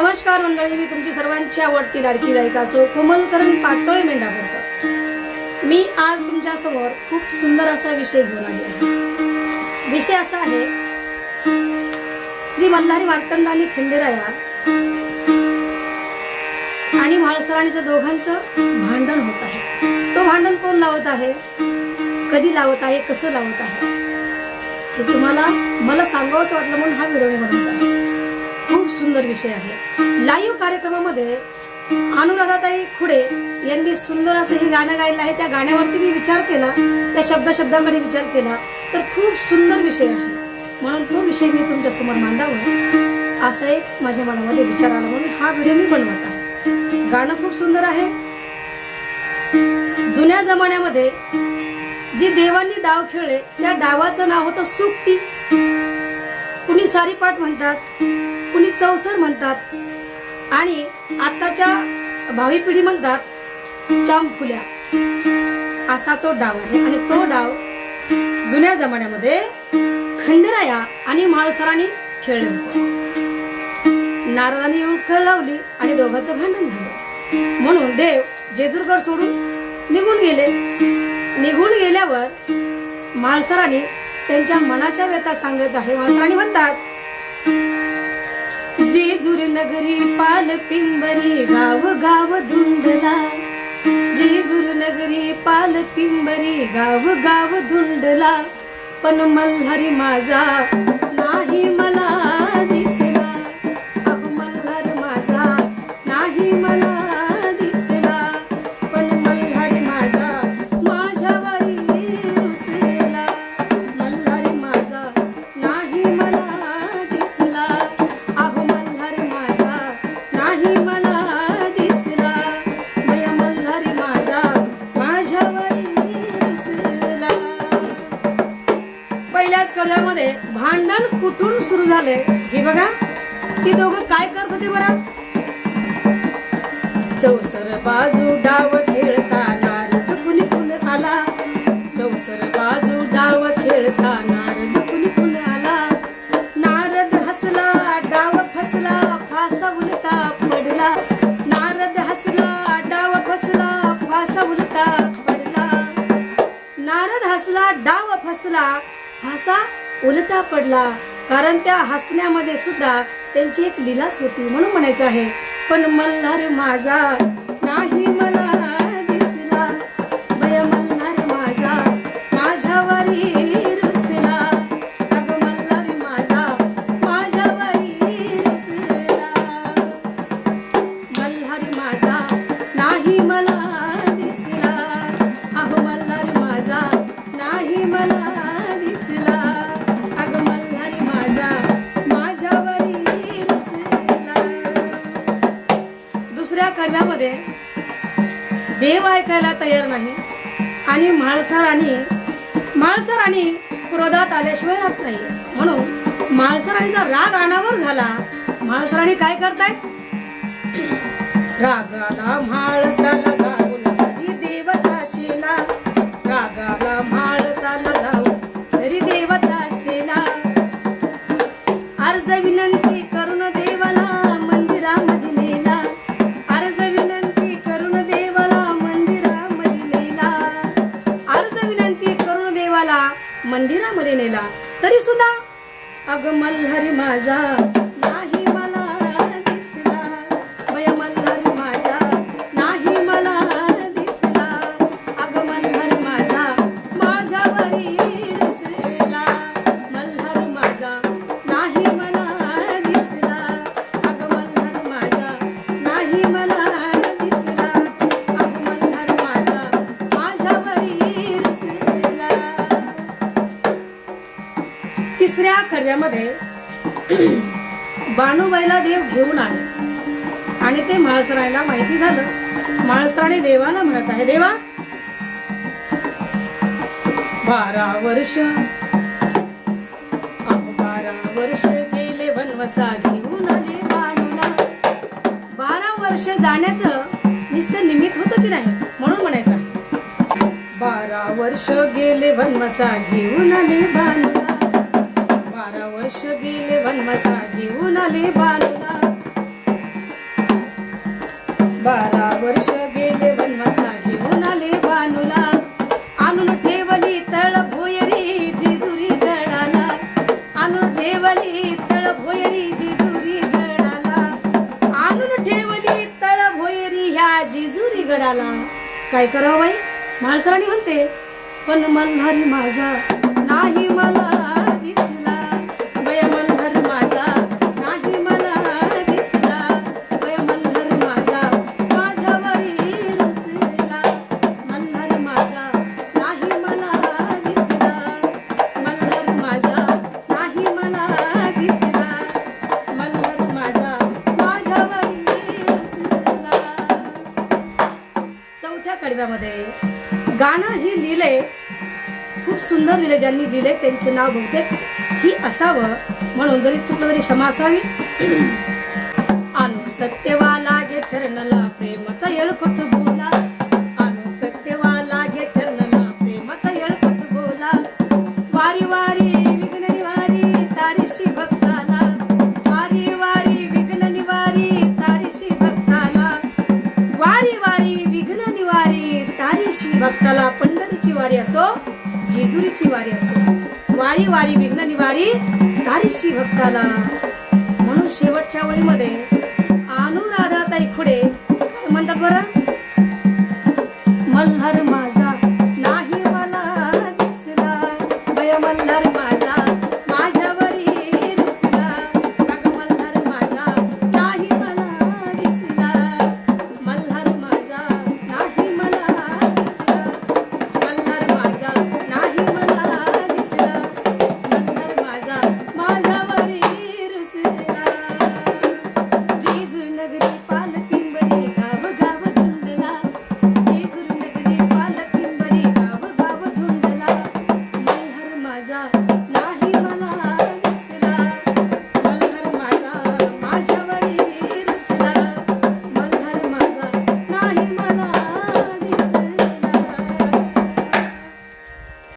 नमस्कार मंडळी मी तुमची सर्वांची आवडती लाडकी गायिका सो कोमलकरण पाटोळे मेंढापूरकर. मी आज तुमच्यासमोर खूप सुंदर असा विषय घेऊन आले आहे. विषय असा आहे श्री मल्हारी मार्तंड आणि खंडेराया आणि म्हाळसराणीचं दोघांचं भांडण होत आहे. तो भांडण कोण लावत आहे? कधी लावत आहे? कसं लावत आहे? हे तुम्हाला मला सांगावंसं वाटलं म्हणून हा व्हिडिओ मी बनवत आहे. खूप सुंदर विषय आहे. लाईव्ह कार्यक्रमामध्ये अनुराधाताई खुडे यांनी सुंदर असं हे गाणं गायलं आहे. त्या गाण्यावरती मी विचार केला त्या शब्द शब्दाकडे विचार केला तर खूप सुंदर विषय आहे. म्हणून तो विषय मी तुमच्यासमोर मांडावा. असा एक माझ्या मनामध्ये विचार आला म्हणून हा व्हिडिओ मी बनवत आहे. गाणं खूप सुंदर आहे. जुन्या जमान्यामध्ये जे देवांनी डाव खेळले त्या डावाचं नाव होतं सुक्ती. कुणी सारीपाट म्हणतात कुणी चौसर म्हणतात. आणि आताच्या भावी पिढी म्हणतात चांफुल्या असा तो डाव आहे. आणि तो डाव जुन्या जमान्यामध्ये खंडेराया आणि माळसरांनी खेळले होते. नारदाने येऊन खेळ लावली आणि दोघांचं भांडण झालं. म्हणून देव जेजूरगड सोडून निघून गेले. निघून गेल्यावर माळसरांनी त्यांच्या मनाच्या व्यथा सांगत आहे माळसरांनी म्हणतात नगरी पाल पिंबरी गाव गाव धुंडला जेजूर नगरी पाल पिंबरी गाव गाव धुंडला पण मल्हारी माझा नाही मला भांडण कुठून सुरू झाले? हे बघा. ती दोघं काय करत होते बरं? चौसर बाजू डाव खेळता नारद कुणी कुण आला. चौसर बाजू डाव खेळता नारद कुणी कुण आला. नारद हसला डाव फसला फासा उलटा पडला. नारद हसला डाव फसला फासा उलटा पडला. नारद हसला डाव फसला फासा उलटा पडला. कारण त्या हसण्यामध्ये सुद्धा त्यांची एक लीलाच होती म्हणून म्हणायचं आहे. पण मल्हार माझा नाही मला करण्यामध्ये देव ऐकायला तयार नाही आणि माळसराणी माळसराणी क्रोधात आल्याशिवाय राहत नाही म्हणून माळसराणीचा राग अनावर झाला माळसराणी काय करतायत? रागाला माळसाला जाऊन तरी देवता शिला रागाला माळसाला जाऊन तरी देवता शिला अर्ज विनंती मंदिरामध्ये तरी सुद्धा अग मल्हारी माझा. तिसऱ्या खडव्यामध्ये बाणूबाईला देव घेऊन आले. आणि ते माळसरायला माहिती झालं. माळसराने देवाला म्हणत आहे देवा बारा वर्ष बारा वर्ष गेले वनवसा घेऊन आले बाणूला. बारा वर्ष जाण्याचं नुसतं निमित्त होतं की नाही म्हणून म्हणायचं बारा वर्ष गेले वनवसा घेऊन आले बाणूला. बारा वर्ष गेले वनवासाची उन्हाले बांधा. बारा वर्ष गेले वनवासाची उन्हाले बानुला आणून ठेवली तळ भोयरी जिजुरी गडाला. आणून ठेवली तळ भोयरी जिजुरी गडाला. आणून ठेवली तळ भोयरी ह्या जिजुरी गडाला. काय करावं बाई? माणसाराणी म्हणते पण मल्हारी माझा नाही मला चौथ्या कडव्यामध्ये गाणं ही लिहिलंय खूप सुंदर लिहिले ज्यांनी दिले त्यांचे नाव बहुतेक ही असावं. म्हणून जरी चुकलं तरी क्षमा असावी. आणू सत्यवा लागे चरणला प्रेमाचा येळकोट भक्ताला पंढरीची वारी असो जेजुरीची वारी असो. वारी वारी विघ्न निवारी तारीशी भक्ताला. म्हणून शेवटच्या ओळीमध्ये अनुराधाताई खुडे काय म्हणतात बरं? मल्हार Zach.